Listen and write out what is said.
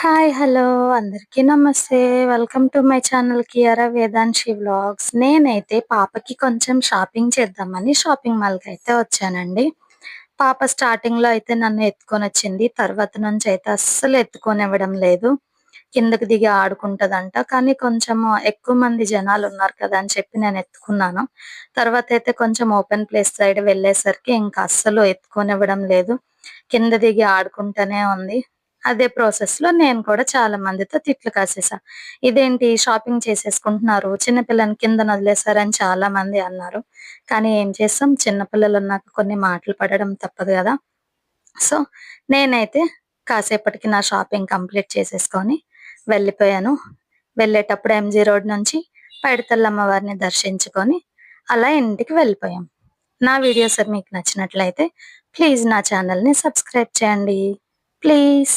Hi hello అందరికీ నమస్తే. Welcome to my channel Kiara Vedanshi vlogs నేనైతే పాపకి కొంచెం షాపింగ్ చేద్దామని షాపింగ్ మాల్కి అయితే వచ్చానండి. పాప స్టార్టింగ్లో అయితే నన్ను ఎత్తుకొని వచ్చింది. తర్వాత నుంచి అయితే అస్సలు ఎత్తుకొని ఇవ్వడం లేదు. కిందకి దిగి ఆడుకుంటదంట. కానీ కొంచెం ఎక్కువ మంది జనాలు ఉన్నారు కదా అని చెప్పి నేను ఎత్తుకున్నాను. తర్వాత అయితే కొంచెం ఓపెన్ ప్లేస్ సైడ్ వెళ్ళేసరికి ఇంకా అస్సలు ఎత్తుకొని ఇవ్వడం లేదు. కింద దిగి ఆడుకుంటూనే ఉంది. అదే ప్రాసెస్లో నేను కూడా చాలా మందితో తిట్లు కాసేసా. ఇదేంటి? షాపింగ్ చేసేసుకుంటున్నారు. చిన్నపిల్లని కింద వదిలేశారని చాలా మంది అన్నారు. కానీ ఏం చేస్తాం? చిన్నపిల్లలు ఉన్నాక కొన్ని మాటలు పడడం తప్పదు కదా. సో నేనైతే కాసేపటికి నా షాపింగ్ కంప్లీట్ చేసేసుకొని వెళ్ళిపోయాను. వెళ్ళేటప్పుడు ఎంజీ రోడ్ నుంచి పైడితల్లమ్మవారిని దర్శించుకొని అలా ఇంటికి వెళ్ళిపోయాం. నా వీడియోస్ మీకు నచ్చినట్లయితే ప్లీజ్ నా ఛానల్ని సబ్స్క్రైబ్ చేయండి. ప్లీజ్